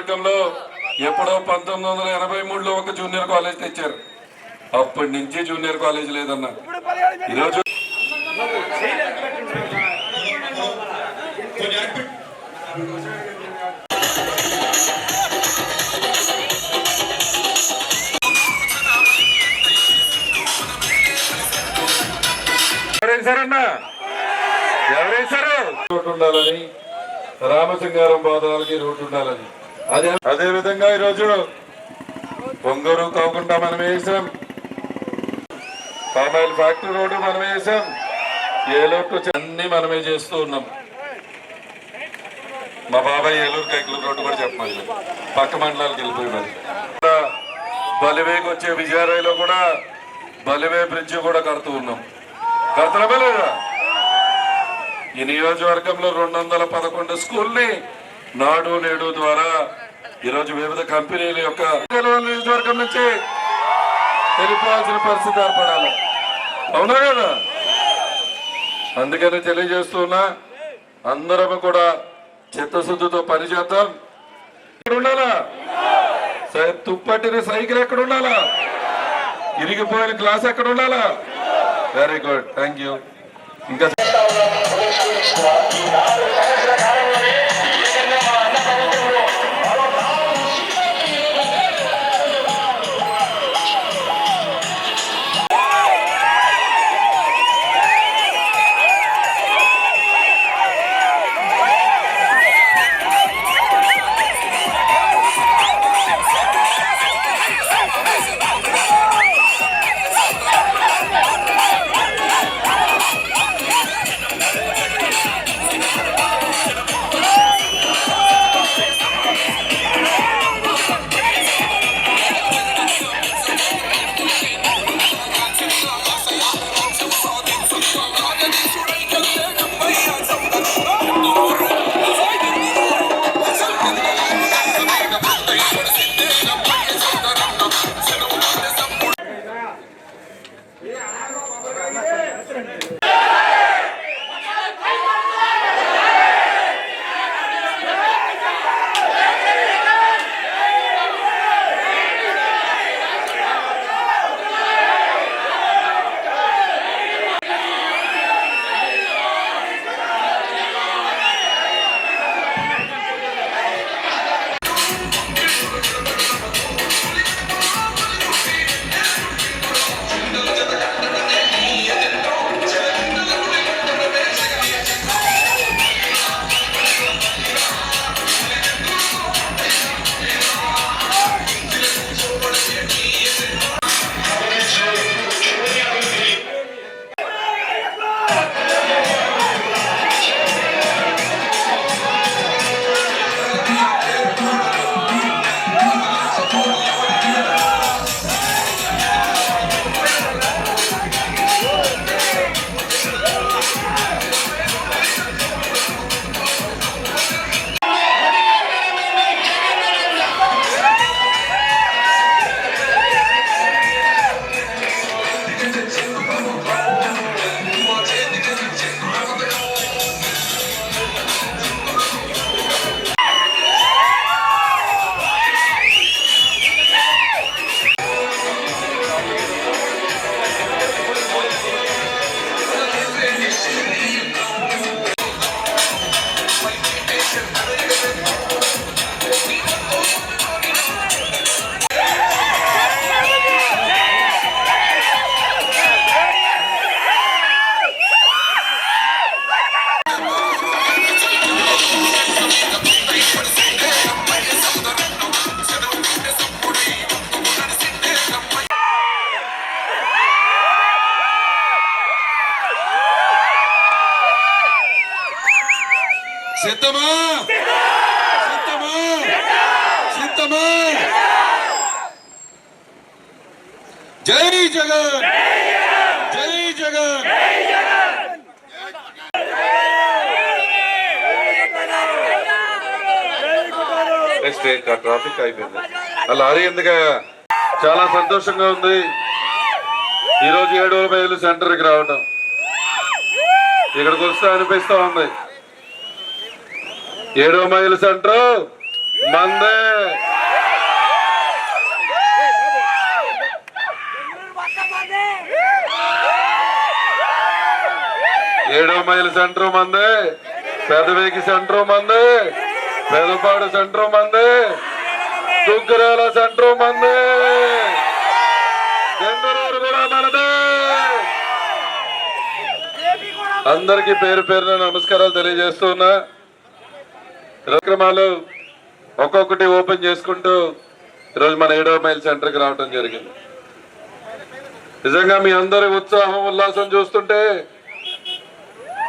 నియోజకవర్గంలో ఎప్పుడో పంతొమ్మిది వందల ఎనభై మూడులో ఒక జూనియర్ కాలేజ్ తెచ్చారు. అప్పటి నుంచి జూనియర్ కాలేజ్ లేదన్న. ఈరోజు ఎవరేసారన్నా ఎవరేసారు రోడ్డు ఉండాలని రామసింగారం పాదాలకి రోడ్డు ఉండాలని. అదే అదే విధంగా ఈరోజు పొంగూరు కాకుండా మనం వేసాం పామాయిల్ ఫ్యాక్టరీ రోడ్డు మనం వేసాం ఏలూరు టు అన్ని మనమే చేస్తూ ఉన్నాం. మా బాబాయ్ ఏలూరు కైకలూరు రోడ్డు కూడా చెప్పమని పక్క మండలాలకు వెళ్ళిపోయి మరి. బలివేకి వచ్చే విజయారాయలో కూడా బలివే బ్రిడ్జ్ కూడా కడుతూ ఉన్నాం. కడుతున్నామా లేదా? ఈ నియోజకవర్గంలో రెండు వందల పదకొండు స్కూల్ని నాడు నేడు ద్వారా ఈరోజు వివిధ కంపెనీల యొక్క నియోజకవర్గం నుంచి తెలిపాల్సిన పరిస్థితి ఏర్పడాలి. అవునా కదా? అందుకని తెలియజేస్తున్నా అందరం కూడా చిత్తశుద్ధితో పనిచేద్దాం ఎక్కడ ఉండాలా సై- తుప్పట్టిన సైకిల్ ఎక్కడ ఉండాలా ఇరిగిపోయిన గ్లాస్ ఎక్కడ ఉండాలా వెరీ గుడ్ థ్యాంక్ యూ ఇంకా జై జగన్! జై జగన్! నెక్స్ట్ ట్రాఫిక్ అయిపోయింది ఆ లారీ ఎందుక చాలా సంతోషంగా ఉంది. ఈరోజు ఏడు మైలు సెంటర్కి రావటం. ఇక్కడికి వస్తే అనిపిస్తా ఉంది. ఏడో మైలు సెంటర్ మందే! ఏడో మైల్ సెంటర్ మంది. పెదవేకి సెంటర్ మంది. పెదపాడు సెంటర్ మంది. దుగ్గరాల సెంటర్ మంది. బెంగళూరు కూడా మనదే. అందరికీ పేరు పేరున నమస్కారాలు తెలియజేస్తున్నా. కార్యక్రమాలు ఒక్కొక్కటి ఓపెన్ చేసుకుంటూ ఈరోజు మన ఏడవ మైల్ సెంటర్కి రావడం జరిగింది. నిజంగా మీ అందరి ఉత్సాహం ఉల్లాసం చూస్తుంటే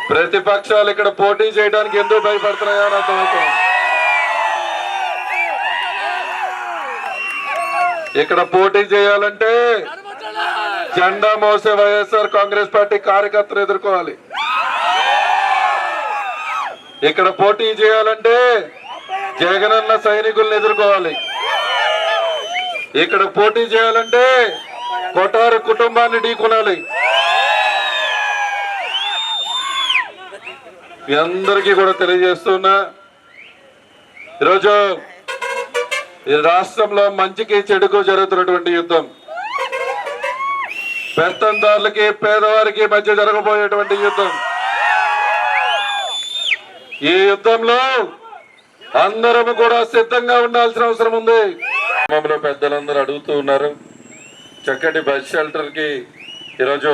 ప్రతిపక్షాలు ఇక్కడ పోటీ చేయడానికి ఎందుకు భయపడుతున్నాయో నాకు ఇక్కడ పోటీ చేయాలంటే జెండా మోసే వైఎస్ఆర్ కాంగ్రెస్ పార్టీ కార్యకర్తలు ఎదుర్కోవాలి. ఇక్కడ పోటీ చేయాలంటే జగనన్న సైనికుల్ని ఎదుర్కోవాలి. ఇక్కడ పోటీ చేయాలంటే కొటారు కుటుంబాన్ని ఢీకొనాలి. మీ అందరికీ కూడా తెలియజేస్తున్నా. ఈరోజు ఈ రాష్ట్రంలో మంచికి చెడుకు జరుగుతున్నటువంటి యుద్ధం. పెత్తందారులకి పేదవారికి మధ్య జరగబోయేటువంటి యుద్ధం. ఈ యుద్ధంలో అందరం కూడా సిద్ధంగా ఉండాల్సిన అవసరం ఉంది. మమ్మల్ని పెద్దలందరూ అడుగుతూ ఉన్నారు. చక్కటి బస్ షెల్టర్కి ఈరోజు